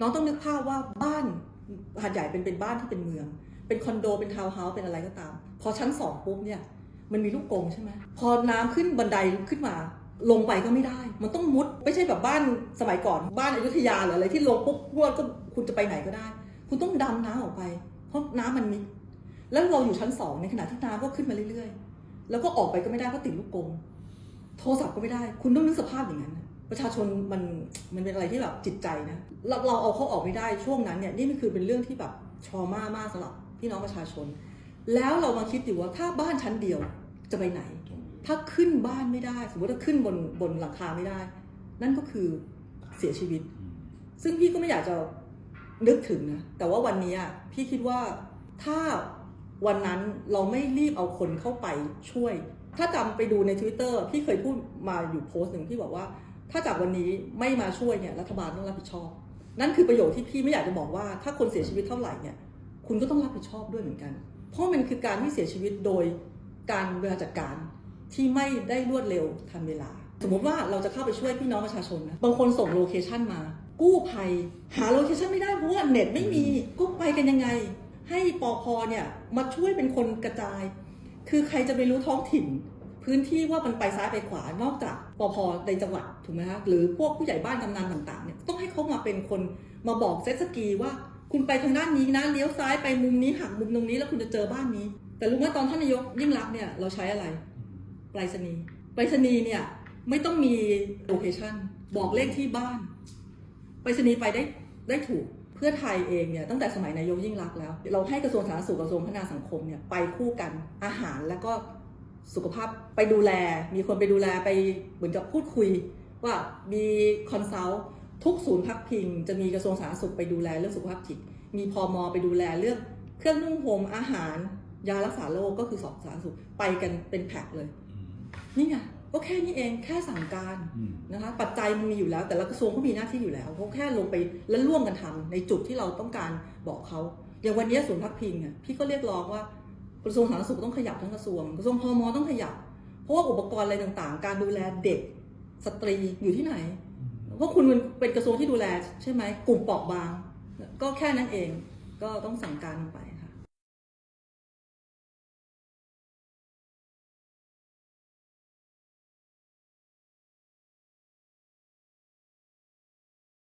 น้องต้องนึกภาพว่าบ้านหาดใหญ่เป็นเป็นบ้านที่เป็นเมือง เป็นคอนโดเป็นทาวน์เฮาส์เป็นอะไรก็ตาม พอชั้นสองปุ๊บเนี่ยมันมีลูกกงใช่ไหมพอน้ำขึ้นบันไดขึ้นมา ลงไปก็ไม่ได้ มันต้องมุดไม่ใช่แบบบ้านสมัยก่อนบ้านอยุธยาหรืออะไรที่ลงปุ๊บพวดก็คุณจะไปไหนก็ได้ คุณต้องดำน้ำออกไป เพราะน้ำมันมิดแล้วเราอยู่ชั้นสองในขณะที่น้ำก็ขึ้นมาเรื่อยๆ แล้วก็ออกไปก็ไม่ได้เพราะติดลูกกงโทรศัพท์ก็ไม่ได้ คุณต้องนึกสภาพอย่างนั้น ประชาชนมันมันเป็นอะไรที่แบบจิตใจนะเราเราเอาเขาออกไม่ได้ช่วงนั้นเนี่ยนี่มันคือเป็นเรื่องที่แบบชอมามากสำหรับพี่น้องประชาชน แล้วเรามาคิดดูว่าถ้าบ้านชั้นเดียวจะไปไหน ถ้าขึ้นบ้านไม่ได้ สมมติถ้าขึ้นบนบนหลังคาไม่ได้ นั่นก็คือเสียชีวิต ซึ่งพี่ก็ไม่อยากจะนึกถึงนะแต่ว่าวันนี้อะพี่คิดว่าถ้าวันนั้นเราไม่รีบเอาคนเข้าไปช่วย ถ้าจำไปดูใน Twitter พี่เคยพูดมาอยู่โพสต์หนึ่งที่บอกว่า ถ้าจากวันนี้ไม่มาช่วยเนี่ยรัฐบาลต้องรับผิดชอบ นั่นคือประโยชน์ที่พี่ไม่อยากจะบอกว่า ถ้าคนเสียชีวิตเท่าไหร่เนี่ยคุณก็ต้องรับผิดชอบด้วยเหมือนกัน เพราะมันคือการที่เสียชีวิตโดยการบริหารจัดการที่ไม่ได้รวดเร็วทันเวลา สมมติว่าเราจะเข้าไปช่วยพี่น้องประชาชนนะบางคนส่งโลเคชันมา กู้ภัย หาโลเคชันไม่ได้เพราะว่าเน็ตไม่มีก็ไปกันยังไง ให้ปอพเนี่ยมาช่วยเป็นคนกระจาย คือใครจะไปรู้ท้องถิ่น พื้นที่ว่ามันไปซ้ายไปขวานอกจากปอพในจังหวัดถูกไหมคะหรือพวกผู้ใหญ่บ้านกำนันต่างๆเนี่ยต้องให้เขามาเป็นคนมาบอกเซตสกีว่า คุณไปทางด้านนี้นะเลี้ยวซ้ายไปมุมนี้หักมุมตรงนี้แล้วคุณจะเจอบ้านนี้ แต่รู้ไหมตอนท่านนายกยิ่งรักเนี่ยเราใช้อะไรไปรษณีย์ไปรษณีย์เนี่ยไม่ต้องมีโลเคชันบอกเลขที่บ้าน ไปรษณีย์ไปได้ได้ถูกเพื่อไทยเองเนี่ยตั้งแต่สมัยนายกยิ่งรักแล้ว เราให้กระทรวงสาธารณสุขกระทรวงพัฒนาสังคมเนี่ยไปคู่กันอาหารแล้วก็ สุขภาพไปดูแล มีคนไปดูแลไปเหมือนกับพูดคุย ว่ามีคอนซัลท์ทุกศูนย์พักพิง จะมีกระทรวงสาธารณสุขไปดูแลเรื่องสุขภาพจิต มีพอมไปดูแลเรื่องเครื่องนุ่งห่มอาหาร ยารักษาโรคก็คือสอบสาธารณสุขไปกันเป็นแพ็คเลย นี่ไงก็แค่นี้เองแค่สั่งการนะคะปัจจัยมันมีอยู่แล้ว แต่ละกระทรวงเขามีหน้าที่อยู่แล้วเขาแค่ลงไปแล้วร่วมกันทำในจุดที่เราต้องการบอกเขาอย่างวันนี้ศูนย์พักพิงอะพี่ก็เรียกร้องว่า กระทรวงสาธารณสุขต้องขยับทั้งกระทรวง กระทรวงพมต้องขยับ เพราะว่าอุปกรณ์อะไรต่างๆ การดูแลเด็กสตรีอยู่ที่ไหนเพราะคุณมันเป็นกระทรวงที่ดูแลใช่ไหมกลุ่มเปราะบาง ก็แค่นั้นเองก็ต้องสั่งการลงไป